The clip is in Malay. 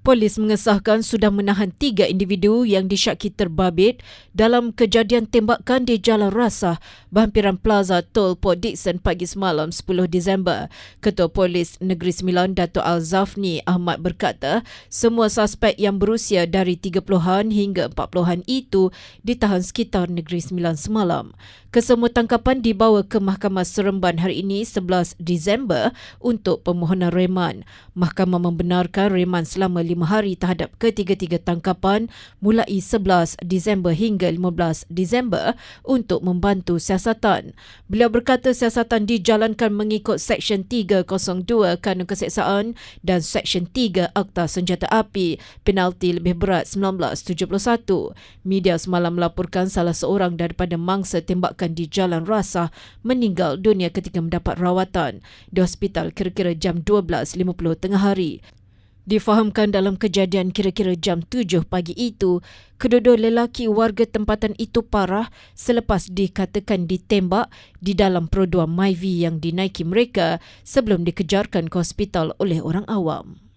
Polis mengesahkan sudah menahan tiga individu yang disyaki terbabit dalam kejadian tembakan di Jalan Rasah, berhampiran Plaza Tol Port Dickson pagi semalam 10 Disember. Ketua Polis Negeri Sembilan Dato' Al-Zafni Ahmad berkata, semua suspek yang berusia dari 30-an hingga 40-an itu ditahan sekitar Negeri Sembilan semalam. Kesemua tangkapan dibawa ke Mahkamah Seremban hari ini 11 Disember untuk permohonan reman. Mahkamah membenarkan reman selama lima hari terhadap ketiga-tiga tangkapan mulai 11 Disember hingga 15 Disember untuk membantu siasatan. Beliau berkata siasatan dijalankan mengikut Seksyen 302 Kanun Keseksaan dan Seksyen 3 Akta Senjata Api penalti lebih berat 1971. Media semalam melaporkan salah seorang daripada mangsa tembakan di Jalan Rasa meninggal dunia ketika mendapat rawatan di hospital kira-kira jam 12.50 tengah hari. Difahamkan dalam kejadian kira-kira jam 7 pagi itu, kedua-dua lelaki warga tempatan itu parah selepas dikatakan ditembak di dalam perodua Myvi yang dinaiki mereka sebelum dikejarkan ke hospital oleh orang awam.